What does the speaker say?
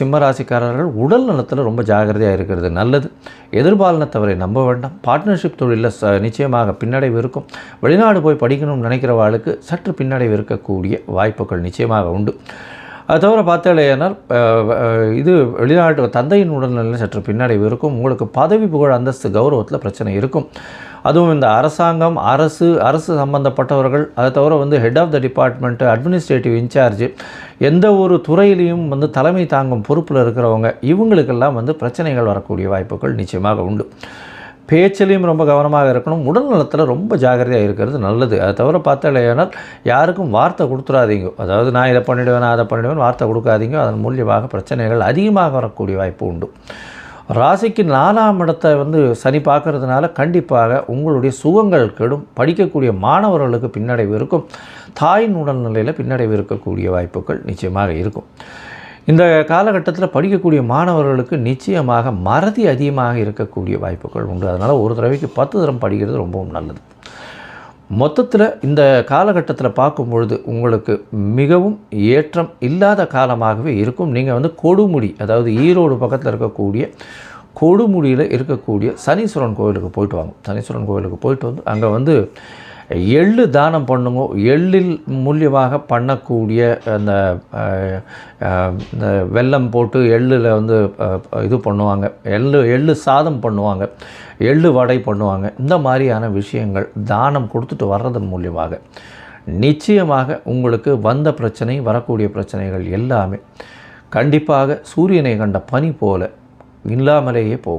சிம்மராசிக்காரர்கள் உடல் நலத்தில் ரொம்ப ஜாகிரதையாக இருக்கிறது நல்லது. எதிர்பாலனத்தவரை நம்ப வேண்டாம். பார்ட்னர்ஷிப் தொழிலில் ச நிச்சயமாக பின்னடைவு இருக்கும். வெளிநாடு போய் படிக்கணும்னு நினைக்கிறவாளுக்கு சற்று பின்னடைவு இருக்கக்கூடிய வாய்ப்புகள் நிச்சயமாக உண்டு. அது தவிர பார்த்தாலேயானால் இது வெளிநாட்டு தந்தையின் உடல்நிலையில் சற்று பின்னடைவு இருக்கும். உங்களுக்கு பதவி புகழ் அந்தஸ்து கௌரவத்தில் பிரச்சனை இருக்கும். அதுவும் இந்த அரசாங்கம் அரசு அரசு சம்பந்தப்பட்டவர்கள் அதை தவிர வந்து head of the department administrative in charge எந்த ஒரு துறையிலையும் வந்து தலைமை தாங்கும் பொறுப்பில் இருக்கிறவங்க இவங்களுக்கெல்லாம் வந்து பிரச்சனைகள் வரக்கூடிய வாய்ப்புகள் நிச்சயமாக உண்டு. பேச்சிலையும் ரொம்ப கவனமாக இருக்கணும். உடல் நலத்தில் ரொம்ப ஜாக்கிரதையாக இருக்கிறது நல்லது. அதை தவிர பார்த்தாலேயானால் யாருக்கும் வார்த்தை கொடுத்துடாதீங்க அதாவது நான் இதை பண்ணிவிடுவேன் நான் அதை பண்ணிவிடுவேன் வார்த்தை கொடுக்காதீங்க. அதன் மூலியமாக பிரச்சனைகள் அதிகமாக வரக்கூடிய வாய்ப்பு உண்டு. ராசிக்கு நாலாம் இடத்தை வந்து சனி பார்க்கறதுனால கண்டிப்பாக உங்களுடைய சுகங்கள் கெடும். படிக்கக்கூடிய மாணவர்களுக்கு பின்னடைவு இருக்கும். தாயின் உடல்நிலையில் பின்னடைவு இருக்கக்கூடிய வாய்ப்புகள் நிச்சயமாக இருக்கும். இந்த காலகட்டத்தில் படிக்கக்கூடிய மாணவர்களுக்கு நிச்சயமாக மறதி அதிகமாக இருக்கக்கூடிய வாய்ப்புகள் உண்டு. அதனால் ஒரு தடவைக்கு பத்து தரம் படிக்கிறது ரொம்பவும் நல்லது. மொத்தத்தில் இந்த காலகட்டத்தில் பார்க்கும் பொழுது உங்களுக்கு மிகவும் ஏற்றம் இல்லாத காலமாகவே இருக்கும். நீங்கள் வந்து கொடுமுடி அதாவது ஈரோடு பக்கத்தில் இருக்கக்கூடிய கொடுமுடியில் இருக்கக்கூடிய சனீஸ்வரன் கோவிலுக்கு போயிட்டு வாங்க. சனீஸ்வரன் கோவிலுக்கு போயிட்டு வந்து அங்கே வந்து எள்ளு தானம் பண்ணுங்க. எள்ளில் மூலியமாக பண்ணக்கூடிய அந்த இந்த வெல்லம் போட்டு எள்ளில் வந்து இது பண்ணுவாங்க. எள்ளு எள்ளு சாதம் பண்ணுவாங்க. எள்ளு வடை பண்ணுவாங்க. இந்த மாதிரியான விஷயங்கள் தானம் கொடுத்துட்டு வர்றதன் மூலியமாக நிச்சயமாக உங்களுக்கு வந்த பிரச்சனை வரக்கூடிய பிரச்சனைகள் எல்லாமே கண்டிப்பாக சூரியனை கண்ட பனி போல இல்லாமலேயே போகும்.